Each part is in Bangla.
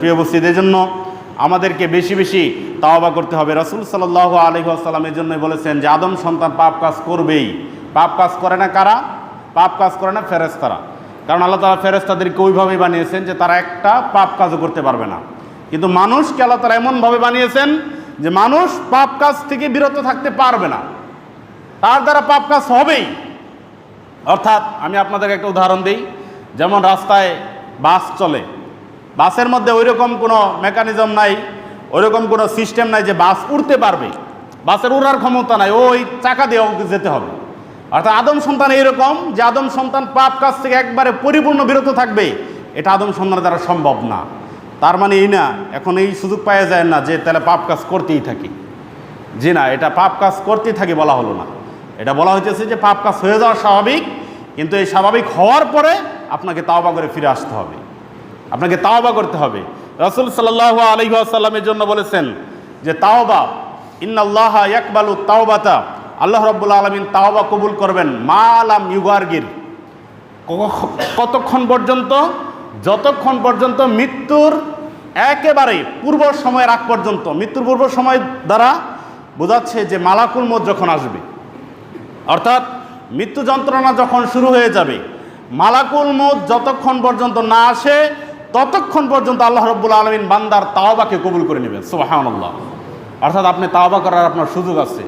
প্রিয় উপস্থিত জন্য আমাদেরকে বেশি বেশি তাওবা করতে হবে। রসুল সাল্লাহ আলহি আসাল্লামের জন্যই বলেছেন যে, আদম সন্তান পাপ কাজ করবেই। পাপ কাজ করে না কারা? পাপ কাজ করে না ফেরেস্তারা কারণ আল্লাহ তালা ফেরেস্তাদেরকে ওইভাবেই বানিয়েছেন যে, তারা একটা পাপ কাজও করতে পারবে না। কিন্তু মানুষকে আল্লাহ তালা এমনভাবে বানিয়েছেন যে, মানুষ পাপ কাজ থেকে বিরত থাকতে পারবে না। তার দ্বারা পাপ কাজ হবেই। অর্থাৎ আমি আপনাদেরকে একটা উদাহরণ দিই। যেমন রাস্তায় বাস চলে বাসের মধ্যে ওই রকম কোনো মেকানিজম নাই, ওইরকম কোনো সিস্টেম নাই যে বাস উড়তে পারবে। বাসের উড়ার ক্ষমতা নাই, ওই চাকা দিয়ে যেতে হবে। অর্থাৎ আদম সন্তান এইরকম যে আদম সন্তান পাপ কাজ থেকে একবারে পরিপূর্ণ বিরত থাকবে, এটা আদম সন্তানের দ্বারা সম্ভব না। তার মানে এই না, এখন এই সুযোগ পাওয়া যায় না যে তাহলে পাপ কাজ করতেই থাকি। জি না, এটা পাপ কাজ করতেই থাকি বলা হলো না। এটা বলা হইতেছে যে পাপ কাজ হয়ে যাওয়া স্বাভাবিক, কিন্তু এই স্বাভাবিক হওয়ার পরে আপনাকে তাওবা করে ফিরে আসতে হবে। আপনাকে তাওবা করতে হবে। রসুল সাল্লাহ আলহিহাসাল্লামের জন্য বলেছেন যে, তাওবা, ইন্নাল্লাহ ইয়াকবালু তাওবাতা। আল্লাহ রব্বুল আলমিন তাওবা কবুল করবেন, মা আলাম ইউগার্গির। কতক্ষণ পর্যন্ত? যতক্ষণ পর্যন্ত মৃত্যুর একেবারে পূর্ব সময়ের আগ পর্যন্ত, মৃত্যুর পূর্ব সময় দ্বারা বোঝাচ্ছে যে, মালাকুল মত যখন আসবে, অর্থাৎ মৃত্যু যন্ত্রণা যখন শুরু হয়ে যাবে, মালাকুল মত যতক্ষণ পর্যন্ত না আসে ততক্ষণ পর্যন্ত আল্লাহ রব্বুল আলমিন বান্দার তাওবাকে কবুল করে নেবেন সুবাহান্লাহ অর্থাৎ আপনি তাওবা করার আপনার সুযোগ আছে।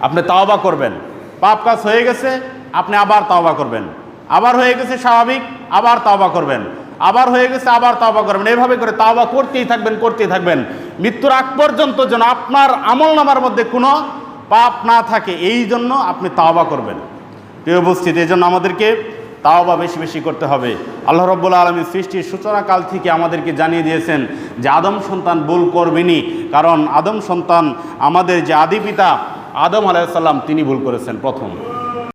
আপনি তাওবা করবেন। পাপ কাজ হয়ে গেছে, আপনি আবার তাওবা করবেন। আবার হয়ে গেছে স্বাভাবিক, আবার তাওবা করবেন। আবার হয়ে গেছে, আবার তাওবা করবেন। এইভাবে করে তাওবা করতেই থাকবেন করতেই থাকবেন। মৃত্যুর আগ পর্যন্ত যেন আপনার আমল নামার মধ্যে কোনো পাপ না থাকে, এই জন্য আপনি তাওবা করবেন। প্রিয় উপস্থিত, এই জন্য আমাদেরকে তাওবা বেশি বেশি করতে হবে। আল্লাহ রব্বুল্লা আলমী সৃষ্টির সূচনাকাল থেকে আমাদেরকে জানিয়ে দিয়েছেন যে আদম সন্তান ভুল করবেনি কারণ আদম সন্তান আমাদের যে আদি পিতা, আদম আলাইসাল্লাম তিনি ভুল করেছেন প্রথম।